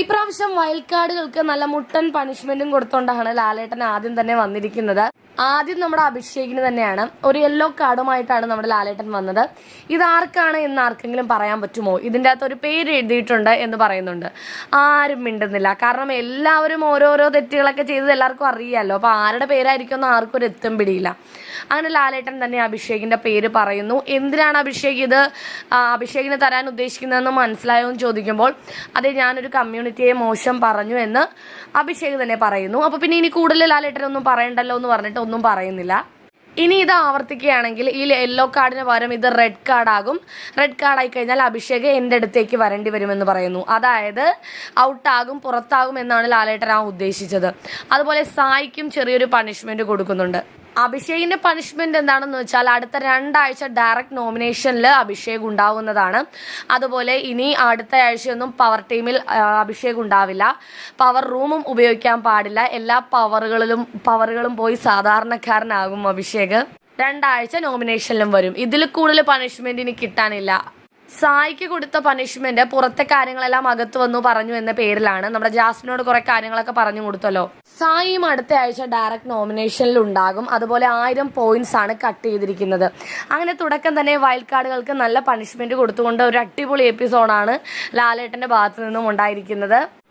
ഇപ്രാവശ്യം വൈൽഡ് കാർഡുകൾക്ക് നല്ല മുട്ടൻ പണിഷ്മെന്റും കൊടുത്തോണ്ടാണ് ലാലേട്ടൻ ആദ്യം തന്നെ വന്നിരിക്കുന്നത്. ആദ്യം നമ്മുടെ അഭിഷേകിന് തന്നെയാണ് ഒരു യെല്ലോ കാർഡുമായിട്ടാണ് നമ്മുടെ ലാലേട്ടൻ വന്നത്. ഇത് ആർക്കാണ് എന്ന് ആർക്കെങ്കിലും പറയാൻ പറ്റുമോ? ഇതിന്റെ അകത്ത് ഒരു പേര് എഴുതിയിട്ടുണ്ട് എന്ന് പറയുന്നുണ്ട്. ആരും മിണ്ടുന്നില്ല. കാരണം എല്ലാവരും ഓരോരോ തെറ്റുകളൊക്കെ ചെയ്തത് എല്ലാവർക്കും അറിയാമല്ലോ അപ്പോൾ ആരുടെ പേരായിരിക്കും എന്ന് ആർക്കും ഒരു എത്തും പിടിയില്ല. അങ്ങനെ ലാലേട്ടൻ തന്നെ അഭിഷേകിന്റെ പേര് പറയുന്നു. എന്തിനാണ് അഭിഷേക് ഇത് അഭിഷേകിന് തരാൻ ഉദ്ദേശിക്കുന്നതെന്ന് മനസ്സിലായോ എന്ന് ചോദിക്കുമ്പോൾ അതെ ഞാനൊരു കമ്മ്യൂണിറ്റിയെ മോശം പറഞ്ഞു എന്ന് അഭിഷേക് തന്നെ പറയുന്നു. അപ്പോൾ പിന്നെ ഇനി കൂടുതൽ ലാലേട്ടൻ ഒന്നും പറയണ്ടല്ലോ എന്ന് പറഞ്ഞിട്ട് ഒന്നും പറയുന്നില്ല. ഇനി ഇത് ആവർത്തിക്കുകയാണെങ്കിൽ ഈ യെല്ലോ കാർഡിന് പകരം ഇത് റെഡ് കാർഡാകും റെഡ് കാർഡായി കഴിഞ്ഞാൽ അഭിഷേക് എന്റെ അടുത്തേക്ക് വരേണ്ടി വരുമെന്ന് പറയുന്നു. അതായത് ഔട്ടാകും പുറത്താകും എന്നാണ് ലാലേട്ടൻ ആ ഉദ്ദേശിച്ചത്. അതുപോലെ സായിക്കും ചെറിയൊരു പണിഷ്മെന്റ് കൊടുക്കുന്നുണ്ട്. അഭിഷേകിന്റെ പണിഷ്മെന്റ് എന്താണെന്ന് വെച്ചാൽ അടുത്ത രണ്ടാഴ്ച ഡയറക്റ്റ് നോമിനേഷനിൽ അഭിഷേക് ഉണ്ടാവുന്നതാണ്. അതുപോലെ ഇനി അടുത്ത ആഴ്ചയൊന്നും പവർ ടീമിൽ അഭിഷേക് ഉണ്ടാവില്ല. പവർ റൂമും ഉപയോഗിക്കാൻ പാടില്ല. എല്ലാ പവറുകളിലും പവറുകളും പോയി സാധാരണക്കാരനാകും അഭിഷേക്. രണ്ടാഴ്ച നോമിനേഷനിലും വരും. ഇതിൽ കൂടുതൽ പണിഷ്മെന്റ് ഇനി കിട്ടാനില്ല. സായിക്ക് കൊടുത്ത പണിഷ്മെന്റ് പുറത്തെ കാര്യങ്ങളെല്ലാം അകത്ത് വന്നു പറഞ്ഞു എന്ന പേരിലാണ്. നമ്മുടെ ജാസ്മിനോട് കുറെ കാര്യങ്ങളൊക്കെ പറഞ്ഞു കൊടുത്തല്ലോ. സായിയും അടുത്ത ആഴ്ച ഡയറക്റ്റ് നോമിനേഷനിൽ ഉണ്ടാകും. അതുപോലെ ആയിരം പോയിന്റ്സ് ആണ് കട്ട് ചെയ്തിരിക്കുന്നത്. അങ്ങനെ തുടക്കം തന്നെ വൈൽഡ് കാർഡുകൾക്ക് നല്ല പണിഷ്മെന്റ് കൊടുത്തുകൊണ്ട് ഒരു അടിപൊളി എപ്പിസോഡാണ് ലാലേട്ടന്റെ ഭാഗത്തു നിന്നും ഉണ്ടായിരിക്കുന്നത്.